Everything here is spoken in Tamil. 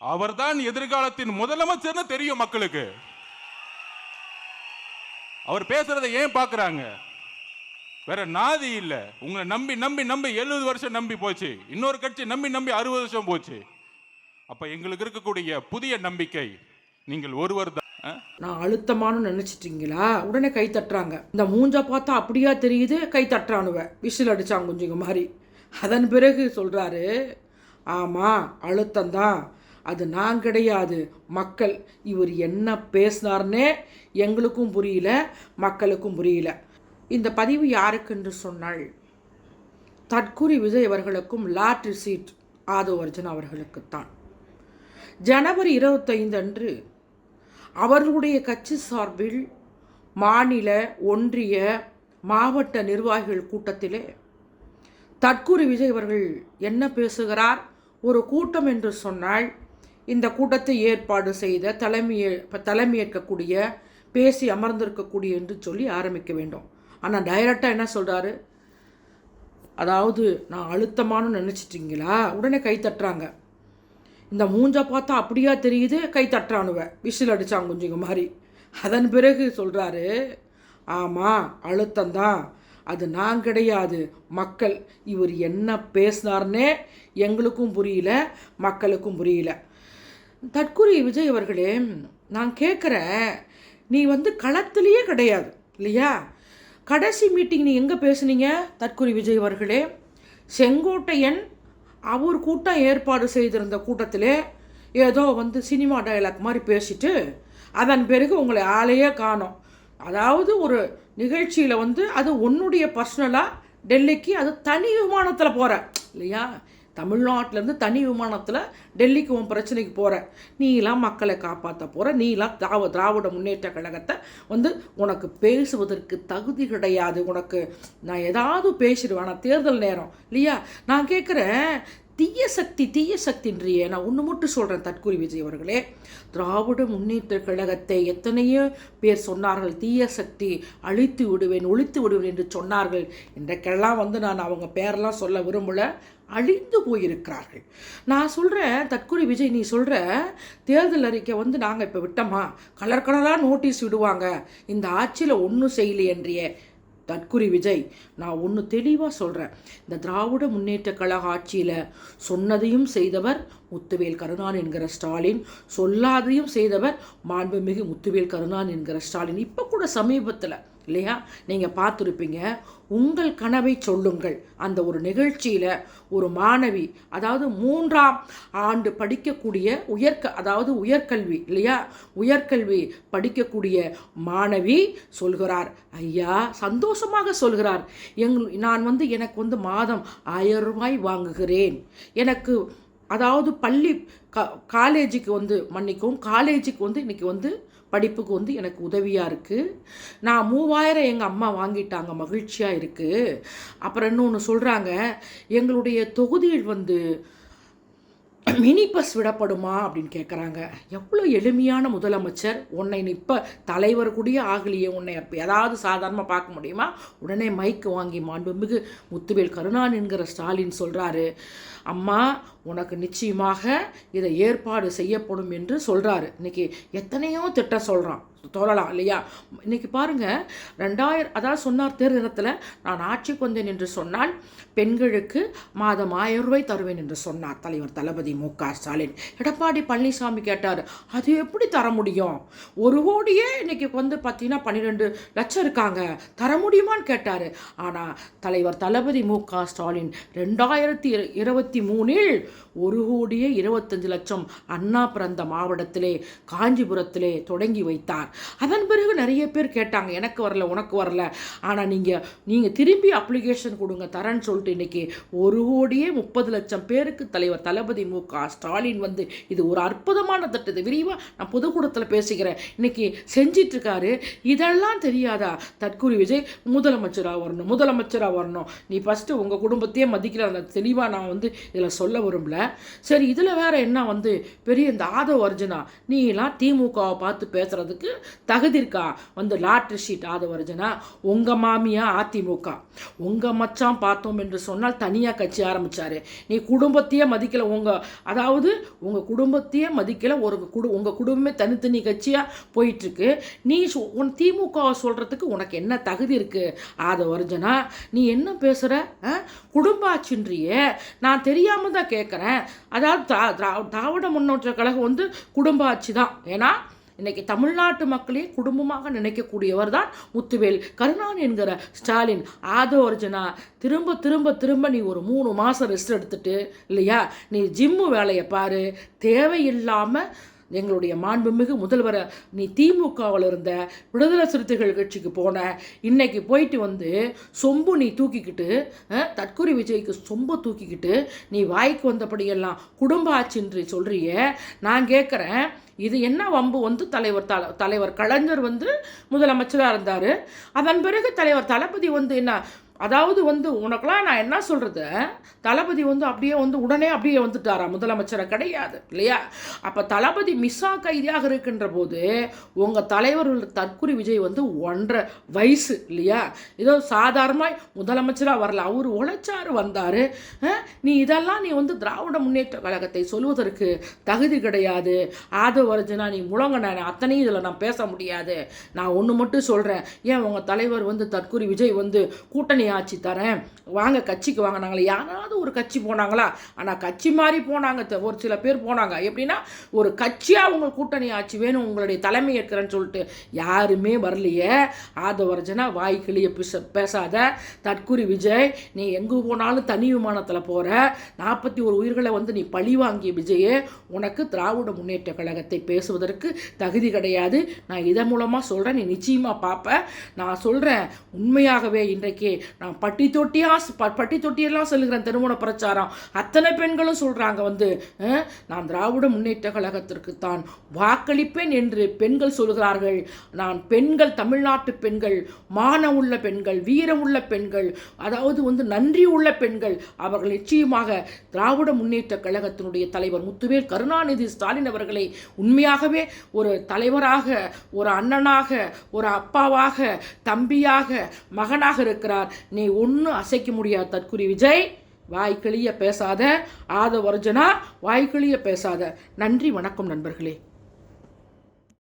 அவர்தான் எதிர்காலத்தின் முதலமைச்சர்னு தெரியும் மக்களுக்கு. அவர் பேசுறதை ஏன் பார்க்கறாங்க வேற நாதி இல்ல. உங்களை நம்பி நம்பி நம்பி எழுபது வருஷம் நம்பி போச்சு. இன்னொரு கட்சி நம்பி நம்பி அறுபது வருஷம் போச்சு. அப்ப எங்களுக்கு இருக்கக்கூடிய புதிய நம்பிக்கை நீங்கள் ஒருவர் தான். ஆ? நான் அழுத்தமானு நினச்சிட்டிங்களா? உடனே கை தட்டுறாங்க. இந்த மூஞ்ச பார்த்தா அப்படியா தெரியுது? கை தட்டுறானுவ. விசில் அடிச்சாங்க கொஞ்சம் மாதிரி அதன் பிறகு சொல்கிறாரு ஆமாம் அழுத்தம்தான் அது நான் கிடையாது. மக்கள் இவர் என்ன பேசினார்னே எங்களுக்கும் புரியல மக்களுக்கும் புரியல. இந்த பதிவு யாருக்கென்று சொன்னால் தற்குறி விஜய் அவர்களுக்கும் லாட்ரி சீட் ஆதவ அர்ஜுன் அவர்களுக்குத்தான். ஜனவரி இருபத்தைந்து அன்று அவர்களுடைய கட்சி சார்பில் மாநில ஒன்றிய மாவட்ட நிர்வாகிகள் கூட்டத்திலே தற்கூரி விஜய் அவர்கள் என்ன பேசுகிறார் ஒரு கூட்டம் என்று சொன்னால் இந்த கூட்டத்தை ஏற்பாடு செய்த தலைமையே தலைமையேற்கக்கூடிய பேசி அமர்ந்திருக்கக்கூடிய என்று சொல்லி ஆரம்பிக்க வேண்டும். ஆனால் டைரக்டாக என்ன சொல்கிறாரு அதாவது நான் அழுத்தமானு நினச்சிட்டிங்களா? உடனே கை தட்டுறாங்க. இந்த மூஞ்ச பார்த்தா அப்படியா தெரியுது? கை தட்டுறானுவ. விசில் அடித்தான் குஞ்சுங்க மாதிரி. அதன் பிறகு சொல்கிறாரு ஆமாம் அழுத்தந்தான் அது நான் கிடையாது. மக்கள் இவர் என்ன பேசினார்னே எங்களுக்கும் புரியல மக்களுக்கும் புரியல. தற்குறி விஜய் அவர்களே நான் கேட்குற நீ வந்து களத்திலேயே கிடையாது இல்லையா? கடைசி மீட்டிங் நீ எங்கே பேசுனீங்க தற்குரி விஜய் அவர்களே? செங்கோட்டையன் அவர் கூட்டம் ஏற்பாடு செய்திருந்த கூட்டத்திலே ஏதோ வந்து சினிமா டைலாக் மாதிரி பேசிட்டு அதன் பிறகு உங்களை ஆளையே காணோம். அதாவது ஒரு நிகழ்ச்சியில் வந்து அது உன்னுடைய பர்சனலாக டெல்லிக்கு அது தனி விமானத்தில் போகிற இல்லையா? தமிழ்நாட்டிலேருந்து தனி விமானத்தில் டெல்லிக்கு உன் பிரச்சனைக்கு போகிற நீலாம் மக்களை காப்பாற்ற போகிற நீலாம் திராவ திராவிட முன்னேற்ற கழகத்தை வந்து உனக்கு பேசுவதற்கு தகுதி கிடையாது. உனக்கு நான் ஏதாவது பேசிடுவேன். ஆனால் தேர்தல் நேரம் இல்லையா? நான் கேட்குறேன் தீய சக்தி தீய சக்தின்றியே. நான் ஒன்று மட்டும் சொல்கிறேன் தற்கூரி விஜய் அவர்களே. திராவிட முன்னேற்ற கழகத்தை எத்தனையோ பேர் சொன்னார்கள் தீய சக்தி அழித்து விடுவேன் ஒழித்து விடுவேன் என்று சொன்னார்கள். இன்றைக்கெல்லாம் வந்து நான் அவங்க பேரெல்லாம் சொல்ல விரும்பல. அழிந்து போயிருக்கிறார்கள். நான் சொல்கிறேன் தற்கொலை விஜய் நீ சொல்கிற தேர்தல் அறிக்கை வந்து நாங்கள் இப்போ விட்டோமா? கலர் கலராக நோட்டீஸ் விடுவாங்க. இந்த ஆட்சியில் ஒன்றும் செய்யலையன்றியே. தற்குறி விஜய் நான் ஒன்று தெளிவாக சொல்கிறேன் இந்த திராவிட முன்னேற்ற கழக ஆட்சியில் சொன்னதையும் செய்தவர் முத்துவேல் கருணான் என்கிற ஸ்டாலின். சொல்லாதையும் செய்தவர் மாண்புமிகு முத்துவேல் கருணான் என்கிற ஸ்டாலின். இப்போ கூட சமீபத்தில் இல்லையா? நீங்கள் பார்த்துருப்பீங்க. உங்கள் கனவை சொல்லுங்கள். அந்த ஒரு நிகழ்ச்சியில் ஒரு மாணவி அதாவது மூன்றாம் ஆண்டு படிக்கக்கூடிய உயர்க அதாவது உயர்கல்வி இல்லையா? உயர்கல்வி படிக்கக்கூடிய மாணவி சொல்கிறார். ஐயா சந்தோஷமாக சொல்கிறார். எங் நான் வந்து எனக்கு வந்து மாதம் ஆயிரம் ரூபாய் வாங்குகிறேன். எனக்கு அதாவது பள்ளி க காலேஜுக்கு வந்து மன்னிக்கும் காலேஜுக்கு வந்து இன்றைக்கி வந்து படிப்புக்கு வந்து எனக்கு உதவியாக இருக்குது நான் மூவாயிரம் எங்கள் அம்மா வாங்கிட்டாங்க மகிழ்ச்சியாக இருக்குது அப்புறம் இன்னொன்று சொல்கிறாங்க எங்களுடைய தொகுதியில் வந்து மினி பஸ் விடப்படுமா அப்படின்னு கேட்குறாங்க எவ்வளோ எளிமையான முதலமைச்சர். உன்னை நீ இப்போ தலைவர் கூடிய ஆகலையே உன்னை அப்போ ஏதாவது சாதாரணமாக பார்க்க முடியுமா? உடனே மைக்கு வாங்கி மாண்புமிகு முத்துவேல் கருணான் என்கிற ஸ்டாலின் சொல்கிறாரு அம்மா உனக்கு நிச்சயமாக இதை ஏற்பாடு செய்யப்படும் என்று சொல்கிறாரு இன்னைக்கு எத்தனையோ திட்டம் சொல்கிறான் தோழலாம் இல்லையா? இன்னைக்கு பாருங்கள் ரெண்டாயிரம் அதாவது சொன்னார் தேர்தலத்தில் நான் ஆட்சிக்கு வந்தேன் என்று சொன்னால் பெண்களுக்கு மாதம் ஆயிரம் ரூபாய் தருவேன் என்று சொன்னார் தலைவர் தளபதி மு க ஸ்டாலின். எடப்பாடி பழனிசாமி கேட்டார் அது எப்படி தர முடியும்? ஒரு கோடியே இன்னைக்கு வந்து பார்த்தீங்கன்னா பன்னிரெண்டு லட்சம் இருக்காங்க. தர முடியுமான்னு கேட்டார். ஆனால் தலைவர் தளபதி மு க ஸ்டாலின் ரெண்டாயிரத்தி இருபத்தி மூணில் ஒரு கோடியே இருபத்தஞ்சு லட்சம் அண்ணா பிறந்த மாவட்டத்திலே காஞ்சிபுரத்திலே தொடங்கி வைத்தார். அதன் பிறகு நிறைய பேர் கேட்டாங்க எனக்கு வரல உனக்கு வரல. ஆனால் நீங்கள் நீங்கள் திரும்பி அப்ளிகேஷன் கொடுங்க தரேன்னு சொல்லிட்டு இன்னைக்கு ஒரு கோடியே முப்பது லட்சம் பேருக்கு தலைவர் தளபதி மு க ஸ்டாலின் வந்து இது ஒரு அற்புதமான திட்டத்தை விரிவாக நான் பொதுக்கூடத்தில் பேசுகிறேன் இன்னைக்கு செஞ்சிட்டு இருக்காரு இதெல்லாம் தெரியாதா? தற்கூரி விஜய் முதலமைச்சராக வரணும் முதலமைச்சராக வரணும். நீ ஃபஸ்ட்டு உங்கள் குடும்பத்தையே மதிக்கிற அந்த தெளிவாக நான் வந்து இதில் சொல்ல வரும் வரும்ல சரி இதில் வேற என்ன வந்து பெரிய இந்த ஆதவ அர்ஜுனா நீலாம் திமுகவை பார்த்து பேசுறதுக்கு தகுதி இருக்கா? வந்து லாட்ரி ஷீட் ஆதவ அர்ஜுனா உங்கள் மாமியா அதிமுக. உங்கள் மச்சான் பார்த்தோம் என்று சொன்னால் தனியாக கட்சி ஆரம்பித்தார் நீ குடும்பத்தையே மதிக்கலை உங்கள் அதாவது உங்கள் குடும்பத்தையே மதிக்கலை ஒரு குடு உங்கள் குடும்பமே தனித்தனி கட்சியாக போயிட்டுருக்கு. நீ உன் திமுகவை சொல்கிறதுக்கு உனக்கு என்ன தகுதி இருக்குது ஆதவ அர்ஜுனா நீ என்ன பேசுகிற குடும்ப ஆட்சின்றியே நான் தெரியாமல் தான் கேட்குறேன் அதாவது திரா- திரா- திராவிட முன்னேற்ற கழகம் வந்து குடும்ப ஆட்சி தான். ஏன்னா இன்னைக்கு தமிழ்நாட்டு மக்களே குடும்பமாக நினைக்கக்கூடியவர் தான் முத்துவேல் கருணான் என்கிற ஸ்டாலின். ஆதவ அர்ஜுனா திரும்ப திரும்ப திரும்ப நீ ஒரு மூணு மாதம் ரெஸ்ட் எடுத்துட்டு இல்லையா? நீ ஜிம்மு வேலையை பாரு. தேவையில்லாமல் எங்களுடைய மாண்புமிகு முதல்வர் நீ திமுகவில் இருந்த விடுதலை சிறுத்தைகள் கட்சிக்கு போன இன்னைக்கு போயிட்டு வந்து சொம்பு நீ தூக்கிக்கிட்டு தற்கொலை விஜய்க்கு சொம்பை தூக்கிக்கிட்டு நீ வாய்க்கு வந்தபடியெல்லாம் குடும்ப ஆட்சின்றி சொல்கிறிய நான் கேட்குறேன் இது என்ன வம்பு? வந்து தலைவர் தல தலைவர் கலைஞர் வந்து முதலமைச்சராக இருந்தார். அதன் பிறகு தலைவர் தளபதி வந்து என்ன அதாவது வந்து உனக்கெலாம் நான் என்ன சொல்கிறது தளபதி வந்து அப்படியே வந்து உடனே அப்படியே வந்துட்டாரா? முதலமைச்சரை கிடையாது இல்லையா? அப்போ தளபதி மிஸ்ஸா கைதியாக இருக்கின்ற போது உங்கள் தலைவர் தற்குறி விஜய் வந்து ஒன்றரை வயசு இல்லையா? ஏதோ சாதாரணமாக முதலமைச்சராக வரல. அவர் உழைச்சாரு வந்தார். நீ இதெல்லாம் நீ வந்து திராவிட முன்னேற்ற கழகத்தை சொல்வதற்கு தகுதி கிடையாது. ஆதவ அர்ஜுனா நீ முழங்க நான் அத்தனையும் இதில் நான் பேச முடியாது. நான் ஒன்று மட்டும் சொல்கிறேன் ஏன் உங்கள் தலைவர் வந்து தற்குறி விஜய் வந்து கூட்டணி ஆட்சி தரேன். வாங்க கட்சிக்கு வாங்க. நாங்கள் யாராவது ஒரு கட்சி போனாங்களா? ஆனால் கட்சி மாதிரி போனாங்க. த- ஒரு சில பேர் போனாங்க. எப்படின்னா ஒரு கட்சியாக உங்கள் கூட்டணி ஆட்சி வேணும் உங்களுடைய தலைமை ஏற்கிறேன்னு சொல்லிட்டு யாருமே வரலையே. ஆதவர்ஜனா வாய் கிளிய பேச பேசாத. தற்குறி விஜய் நீ எங்கே போனாலும் தனி விமானத்தில் போகிற நாற்பத்தி ஒரு உயிர்களை வந்து நீ பழி வாங்கிய விஜயே உனக்கு திராவிட முன்னேற்ற கழகத்தை பேசுவதற்கு தகுதி கிடையாது. நான் இதன் மூலமாக சொல்கிறேன் நீ நிச்சயமாக பார்ப்ப நான் சொல்கிறேன் உண்மையாகவே இன்றைக்கு நான் பட்டி தொட்டியாக பட்டி தொட்டியெல்லாம் சொல்லுகிறேன் திருமண பிரச்சாரம். அத்தனை பெண்களும் சொல்கிறாங்க வந்து நான் திராவிட முன்னேற்ற கழகத்திற்கு தான் வாக்களிப்பேன் என்று பெண்கள் சொல்கிறார்கள். நான் பெண்கள் தமிழ்நாட்டு பெண்கள் மான உள்ள பெண்கள் வீரம் உள்ள பெண்கள் அதாவது வந்து நன்றி உள்ள பெண்கள் அவர்கள் நிச்சயமாக திராவிட முன்னேற்ற கழகத்தினுடைய தலைவர் முத்துவேல் கருணாநிதி ஸ்டாலின் அவர்களை உண்மையாகவே ஒரு தலைவராக ஒரு அண்ணனாக ஒரு அப்பாவாக தம்பியாக மகனாக இருக்கிறார். நீ ஒன்றும் அசைக்க முடியாது தற்குறி விஜய். வாய்க்கிளிய பேசாத ஆதவர்ஜனா வாய்க்கிளிய பேசாத. நன்றி வணக்கம் நண்பர்களே.